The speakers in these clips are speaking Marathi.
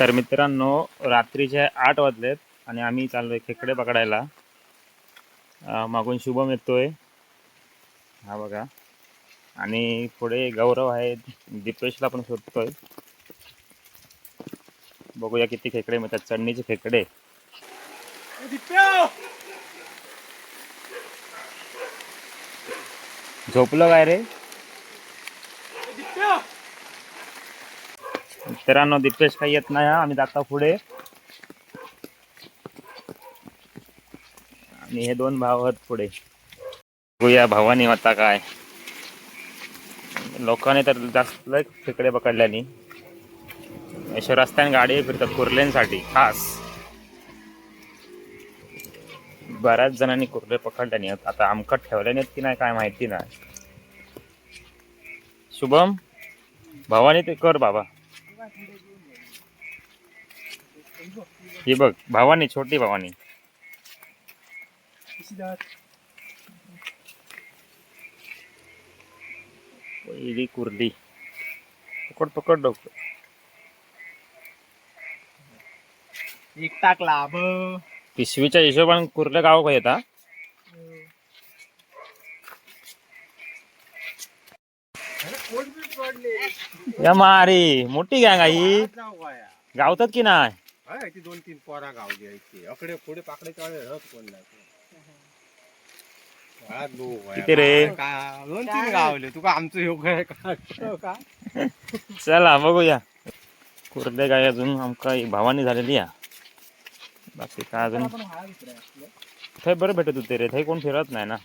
तर मित्रांनो रात्रीचे आठ वाजलेत आणि आम्ही चाललोय खेकडे पकडायला. मागून शुभम येतोय. हा बघा. आणि पुढे गौरव आहे दीपेशला पण शोधतोय. बघूया किती खेकडे मिळतात. चढणीचे खेकडे. झोपलं काय रे? मित्रांनो दीपेश काही येत नाही हा. आम्ही जाता पुढे. आणि हे दोन भाव आहेत पुढे. बघूया भावानी होता काय. लोकांनी तर जास्त लय खेकडे पकडल्यानी. अशा रस्त्याने गाडी फिरतात कुर्ल्यांसाठी खास. बऱ्याच जणांनी कुर्ले पकडल्यानी. आहेत. आता आमकट ठेवल्याने की नाही काय माहिती नाही. शुभम भावानी ते कर बाबा. ही बघ भावानी छोटी भावानी. पहिली कुर्ली. पकड पकड डोकं. एक टाकला पिशवीच्या हिशोबाने कुर्ले गाव काय येता या मारी मोठी गँग आई गावतात की नाही? ती दोन तीन पोरा गावली आहे ती. अकडे पुढे पाकडे रथ कोण हा. किती रे? का- दोन तीन गावले. तुका आमचं योग आहे का? का? चला बघूया. कुर्ले काय अजून? आमका ही भावानी झालेली या बाकी काय अजून? थंय बरं भेटत होते रे. थंय कोण फिरत नाही ना.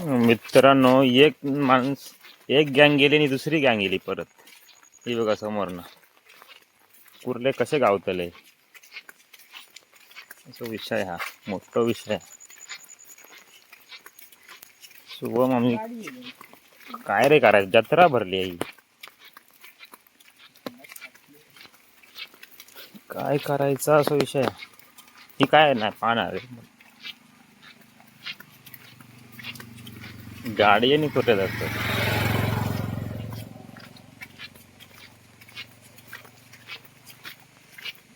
मित्रांनो एक माणूस एक गँग गेली आणि दुसरी गँग गेली परत. ही बघा समोरनं. कुर्ले कसे गावतले. असो विषय हा मोठा विषय. शुभम आम्ही काय रे करायचं? जत्रा भरली आहे. काय करायचा असा विषय? ही काय नाही पाहणार गाडी कुठे जातो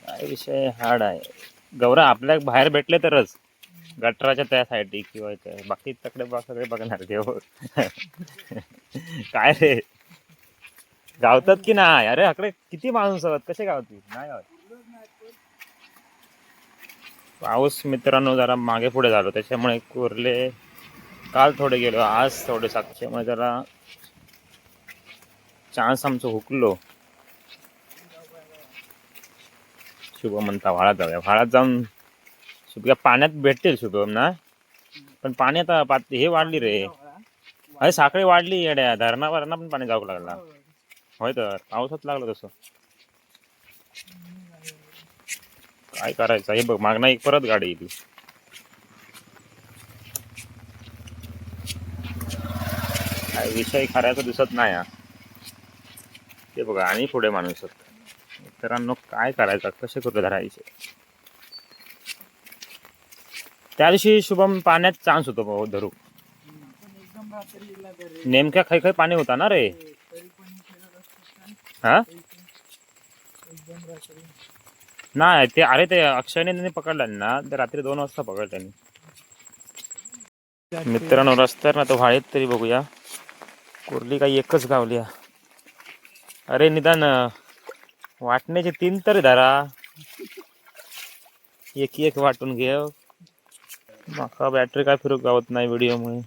काय विषय हार्ड आहे. गौरा आपल्या बाहेर भेटले तरच. गटराच्या त्या साईडी किंवा त्या बाकी तकडे बा सगळे बघणार देव काय रे? गावतात की नाही? अरे अकडे किती माणूस आहोत? कसे गावतील नाही गावत. पाऊस मित्रांनो जरा मागे पुढे झालो. त्याच्यामुळे कोरले काल थोडे गेलो आज थोडे सातशेमुळे जरा चान्स आमचं हुकलो. शुभम म्हणता वाळात जाऊया. वाळात जाऊन शुभ्या पाण्यात भेटतील शुभम ना? पण पाणी आता पात हे वाढली रे. अरे साखळी वाढली येड्या. धरणा पण पाणी जाऊ लागला. होय तर. पावसात लागलं तसं. काय करायचं? हे बघ मागणं एक परत गाडी येते काय विषय खऱ्याचा दिसत नाही ते बघा आणि पुढे माणूस. शकतो मित्रांनो काय करायचं? कसे कुठे धरायचे? त्या दिवशी शुभम पाण्यात चान्स होतो भाऊ धरू नेमक्या खाई खाई पाणी होता ना रे? हा? नाही ते अरे ते अक्षयने त्यांनी पकडलं ना ते रात्री दोन वाजता पकडलं त्यांनी. मित्रांनो रस्त्यावर ना तो व्हाळीत तरी बघूया. कुर्ली काही एकच गावली अरे निदान वाटण्याचे तीन तरी धरा. एक एक वाटून घे माका बॅटरी काय फिरू गावत नाही व्हिडिओमुळे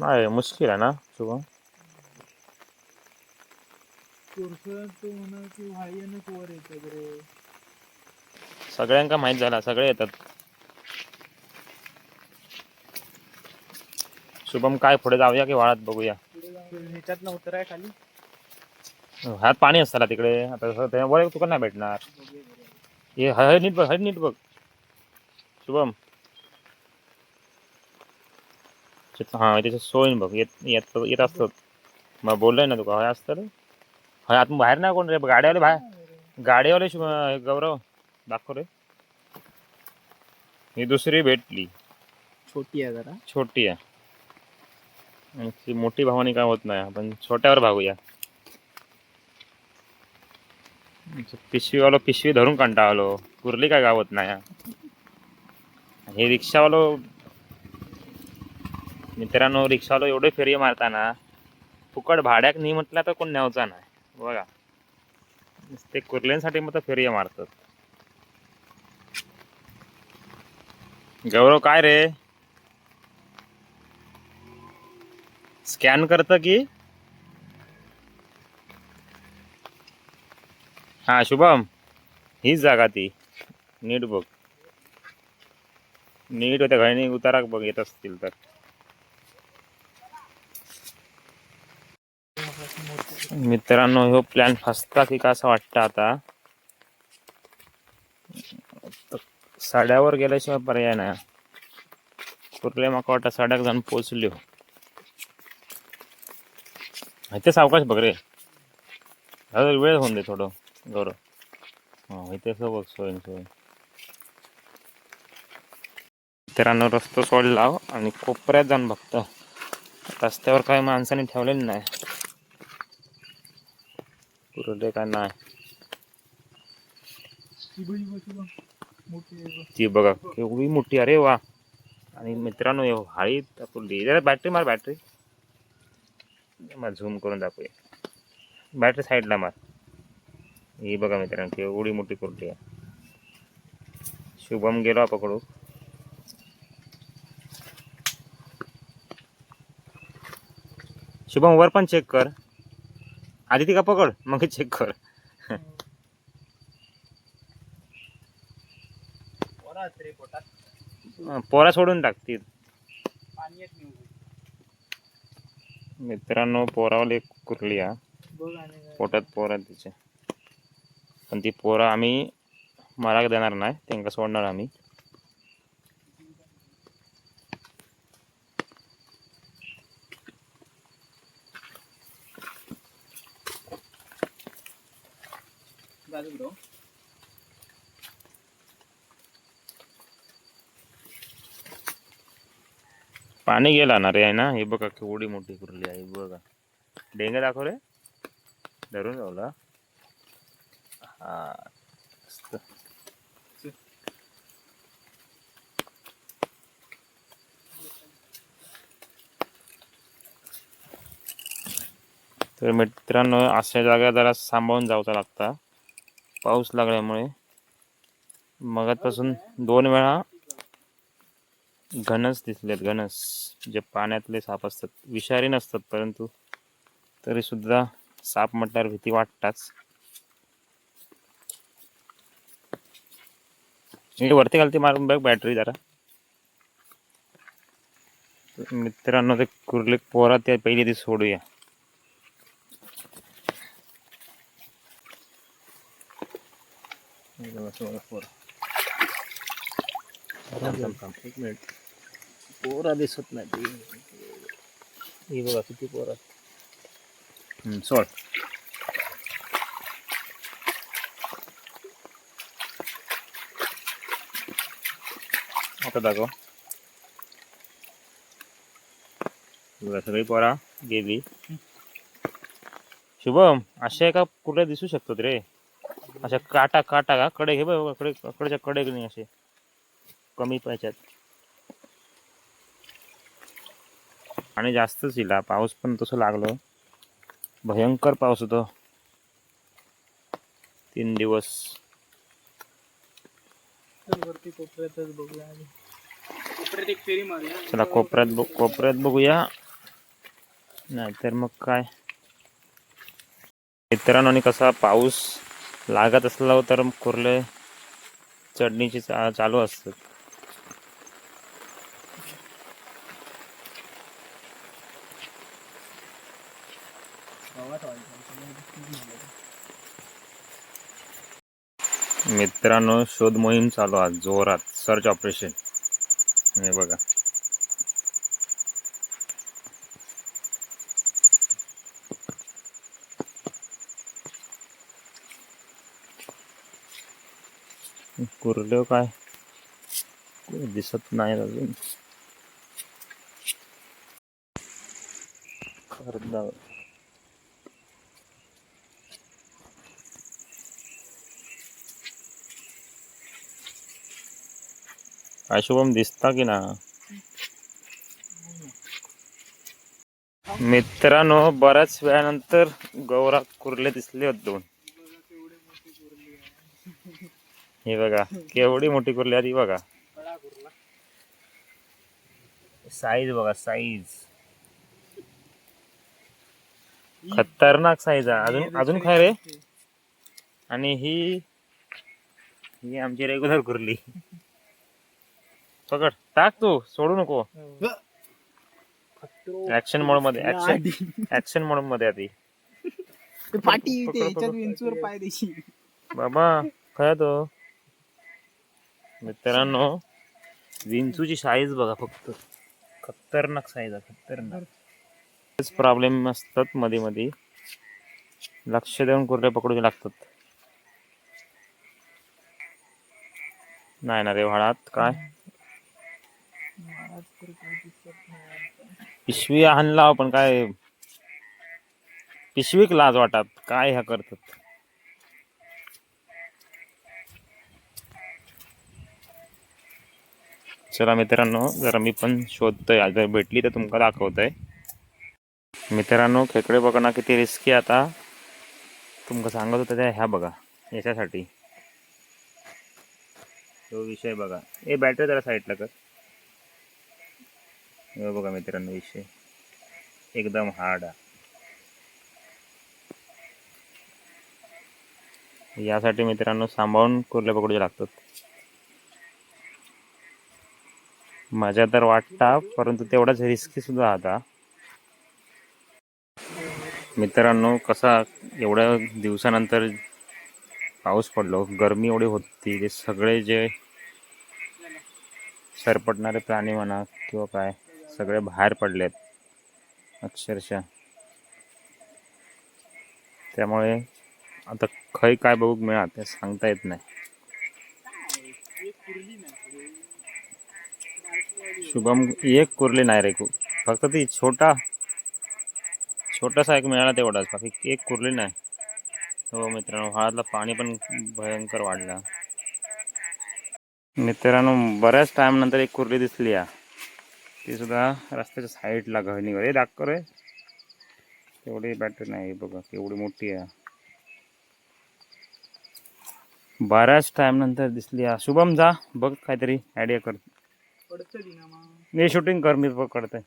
नाही मुश्किल आहे ना शुभम? सगळ्यांका माहीत झाला सगळे येतात. शुभम काय पुढे जाऊया की वाळात बघूया? ह्याच्यात नव्हतं रे खाली. ह्यात पाणी असताना तिकडे. आता त्यामुळे तुका नाही भेटणार. हे ह- हे नीट बघ हे नीट बघ. शुभम. हा त्याच्या सोयीन बघ. येत येत येत असतो. मग बोललोय ना तुका हय असतं हय आत बाहेर नाही कोण रे? गाड्यावाले बाहेर. गाडीवाले शुभ गौरव दाखव रे. ही दुसरी भेटली. छोटी आहे जरा. छोटी आहे. आणि ती मोठी भावानी काय होत नाही. आपण छोट्यावर भागूया. पिशवीवालो पिशवी धरून कंटाळलो. कुर्ली काय गावत नाही. हे रिक्षावालो मित्रांनो रिक्षावालो एवढे फेरी मारताना फुकट भाड्याक नाही म्हटलं तर कोण न्यावचा नाही. बघा. ते कुर्ल्यांसाठी मग फेरी मारतात. गौरव काय रे? स्कॅन करतं की? हा शुभम. हीच जागा ती. नीट बघ. नीट होत्या घाईने उताराक बघ येत असतील तर. मित्रांनो ह्यो प्लॅन फसता की कसं वाटतं आता? साड्यावर गेल्याशिवाय पर्याय नाही. कुर्ले माका वाटतं साड्याक जाऊन पोचल्यो. इथे सावकाश बघ रे. वेळ होऊन दे थोडं. गौरव. हां इथे असं बघ सोयीन सोय. मित्रांनो रस्तो सोडला आणि कोपऱ्यात जाऊन बघतो रस्त्यावर काही माणसाने ठेवलेलं नाही. कुर्ले काय नाही. ती बघा केवढी मोठी अरे वा. आणि मित्रांनो हे हाळी बॅटरी मार बॅटरी मार झूम करून दाखवूया. बॅटरी साईडला मार. ही बघा मित्रांनो केवढी मोठी कुर्ली आहे. शुभम गेलो पकडू शुभम वर पण चेक कर. आधी ती का पकड? मग चेक कर. पोरा सोडून टाकतील. मित्रांनो पोरावाला कुर्ली हा. पोटात पोरा तिचे. पण ती पोरं आम्ही मराक देणार नाही त्यांना सोडणार आम्ही. पाणी गेला ना रे आहे ना? हे बघा केवढी मोठी कुरली आहे बघा. डेंगे दाखव रे. धरून जाऊला हा तर मित्रांनो अशा जागा जरा सांभाळून जावचा लागता. पाऊस लागल्यामुळे. मगातपासून दोन वेळा घनस दिसलेत घनस जे पाण्यातले साप असतात विषारी नसतात परंतु तरी सुद्धा साप म्हटल्यावर भीती वाटताच. वरती घालते मारून बघ बॅटरी जरा. मित्रांनो ते कुर्ले पोरा त्या पहिली ती सोडूया. एक मिनिट. पोरा दिसत नाही ही बघा किती पोरा. सोड. आता दाखव. बघा सगळी पोरा गेली. शुभम अशा एका कुठल्या दिसू शकतात रे? अशा काटा काटा का? कडे घे बघा कडे कडेच्या कडे नाही असे. कमी पैशात. आणि जास्तच इला पाऊस पण तसं लागलो. भयंकर पाऊस होतो. तीन दिवस. चला कोपऱ्यात बघ कोपऱ्यात बघूया. नाहीतर मग काय? मित्रांनो आणि कसा पाऊस लागत असला तर कुर्ले चढणीची चा- चालू असतात गावात व्हायचं मित्रांनो शोध मोहीम चालू आहे जोरात. सर्च ऑपरेशन हे बघा. कुरलेव काय? दिसत नाही अजून. काय शुभम दिसता की ना? मित्रांनो बऱ्याच वेळानंतर गौरा कुर्ले दिसले होते दोन. हे बघा केवढी मोठी कुर्ली आधी बघा. साईज बघा साईज खतरनाक साईज आहे. अजून अजून काय रे? आणि ही ही आमची रेग्युलर कुर्ली. पकड. टाक तू सोडू नको. ऍक्शन मोडमध्ये ऍक्शन ऍक्शन मोडमध्ये आधी. पकड, पकड, पकड. विंचूर पाय देशी बाबा काय तो. मित्रांनो विंचूची साईज बघा फक्त. खतरनाक साईज आहे खतरनाक. प्रॉब्लेम असतात मध्ये मध्ये लक्ष देऊन कुर्ले पकडूचे लागतात. नाही ना रे व्हाळात? काय? पिशवी आणला पण काय पिशवीक लाज वाटत. काय ह्या करतात? चला मित्रांनो जरा मी पण शोधतोय. आज जर भेटली तर तुमका दाखवतोय. मित्रांनो खेकडे बघणं किती रिस्की आता. तुमका सांगत होतं त्या ह्या बघा याच्यासाठी. तो विषय बघा. ए बॅटरी जरा साईडला कर. हो बघा मित्रांनो विषय एकदम हार्ड आहे. यासाठी मित्रांनो सांभाळून कुर्ले पकडूचे लागतात. मजा तर वाटता परंतु तेवढाच रिस्की सुद्धा आता. मित्रांनो कसा एवढ्या दिवसानंतर पाऊस पडलो गरमी एवढी होती ते सगळे जे सरपटणारे प्राणी म्हणा किंवा काय सगळे बाहेर पडलेत. अक्षरशः. त्यामुळे आता खय काय बघूक मिळा ते सांगता येत नाही. शुभम एक कुर्ली नाही रे कु फक्त ती छोटा छोटासा एक मिळाला तेवढाच. बाकी एक कुर्ली नाही. हो मित्रांनो हळातलं पाणी पण भयंकर वाढलं. मित्रांनो बऱ्याच टाइम नंतर एक कुर्ली दिसली आहे ते सुद्धा रस्त्याच्या साईडला घर हे दाखव आहे तेवढी बॅटरी नाही बघा एवढी मोठी आहे. बऱ्याच टाइम नंतर दिसली. या शुभम जा बघ काहीतरी आयडिया कर. मी शूटिंग कर मी पकडते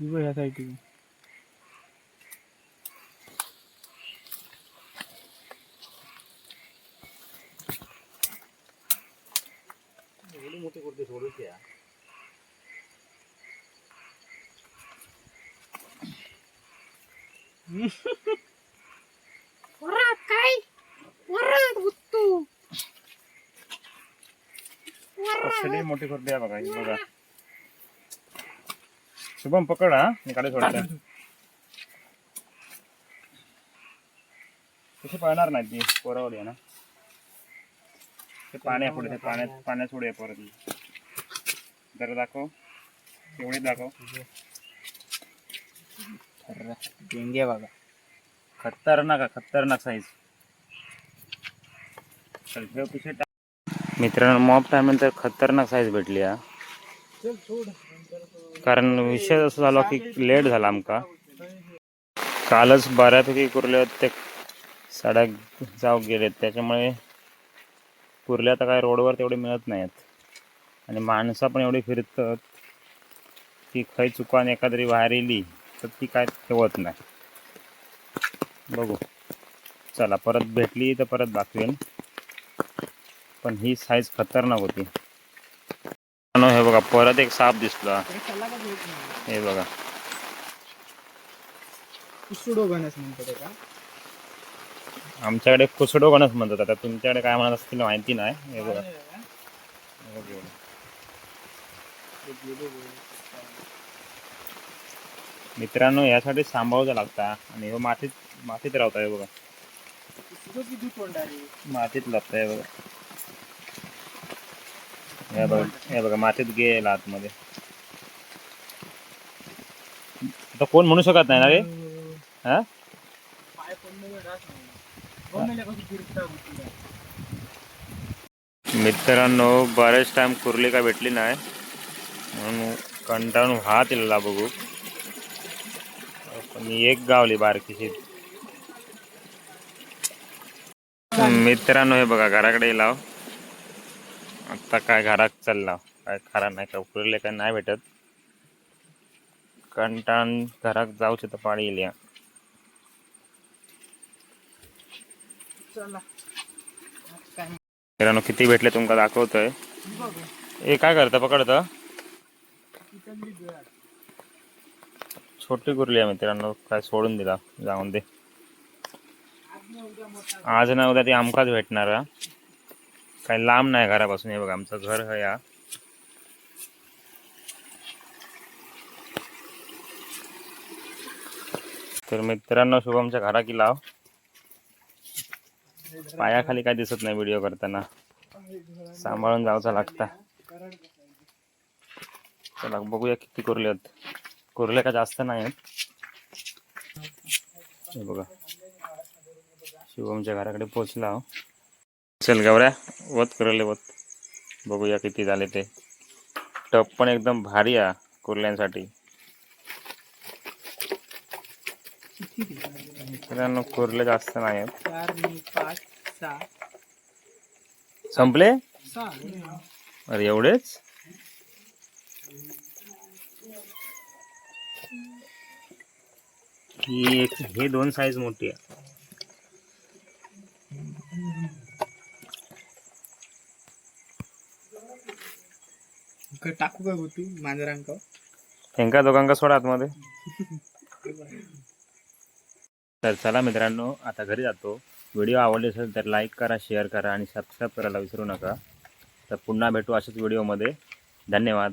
ह्या साईड एवढी मोठी कुर्ती सोडूच या कसली मोठी कुर्ती आहे बघा ही बघा शुभम पकड हा मी काढे सोडतोय कशी पळणार नाही ती पोरावर आहे ना ते पाण्या पुढे पाण्यात पाण्यात पुढे परत. जरा दाखव. एवढी दाखव. डेंगे बघा खतरनाक खतरनाक साईज. मित्रांनो मॉप टायमनंतर खतरनाक साईज भेटली हा. चल सोड. कारण विषय असं झाला की लेट झाला आमका. कालच बऱ्यापैकी कुर्ले होते. ते साड्या जाऊ गेलेत. त्याच्यामुळे कुर्ले आता काय रोडवर तेवढे मिळत नाहीत. आणि माणसं पण एवढी फिरतात की खै चुकान एखादी बाहेर येली तर ती काय ठेवत नाही. बघू. चला परत भेटली तर परत दाखवेन. पण ही साईज खतरनाक होती. हे बघा परत एक साप दिसला. हे बघा सुडो गणस म्हणतो ते का आमच्याकडे कुसडो गणस म्हणतात. आता तुमच्याकडे काय म्हणत असतील माहिती नाही. हे बघा. मित्रांनो यासाठी सांभाळायचं लागता. आणि हे मातीत मातीत राहता हे बघा मातीत लागतं हे बघा. हे बघा हे बघा मातीत गेला आतमध्ये. तर कोण म्हणू शकत नाही ना रे? हा? मित्रांनो बरेच टाइम कुर्ली का भेटली नाही. म्हणून कंटाळून हात इला बघू. पण एक गावली बारकीशी. मित्रांनो हे बघा घराकडे लाव. आता काय घरात चालला. काय खरा नाही का कुर्ले काय नाही भेटत. कंटाळून घरात जाऊच तर पाणी येईल या चला आज काय मित्रांनो किती भेटले तुमका दाखवतोय. हे काय करतं पकडतं? छोटी कुरली आहे मित्रांनो काय सोडून दिला जाऊन दे. आज ना उद्या ते ती आमकाच भेटणार काही लांब नाही घरापासून हे बघा आमचं घर आहे या तर मित्रांनो शुभमच्या घरा की लाव पायाखाली काय दिसत नाही व्हिडिओ करताना. सांभाळून जावचा लागता. चला बघूया किती कुर्ले आहेत कुर्ले का जास्त नाही आहेत. हे बघा. शिवमच्या घराकडे पोचला हो. चल गवऱ्या वत करले वत. बघूया किती झाले ते. टप पण एकदम भारी आहे कुर्ल्यांसाठी. मित्रांनो कुर्ले जास्त नाही आहेत चार आणि पाच सहा. संपले? सहा. अरे एवढेच? ही एक हे दोन साईज मोठी आहे. इकडे टाकू काय होती मांजरांक त्यांका दोघांका सोडा आतमध्ये. तर चला मित्रांनो आता घरी जातो. व्हिडिओ आवडले असेल तर लाईक करा शेअर करा आणि सबस्क्राईब करायला विसरू नका. तर पुन्हा भेटू अशाच व्हिडिओमध्ये. धन्यवाद.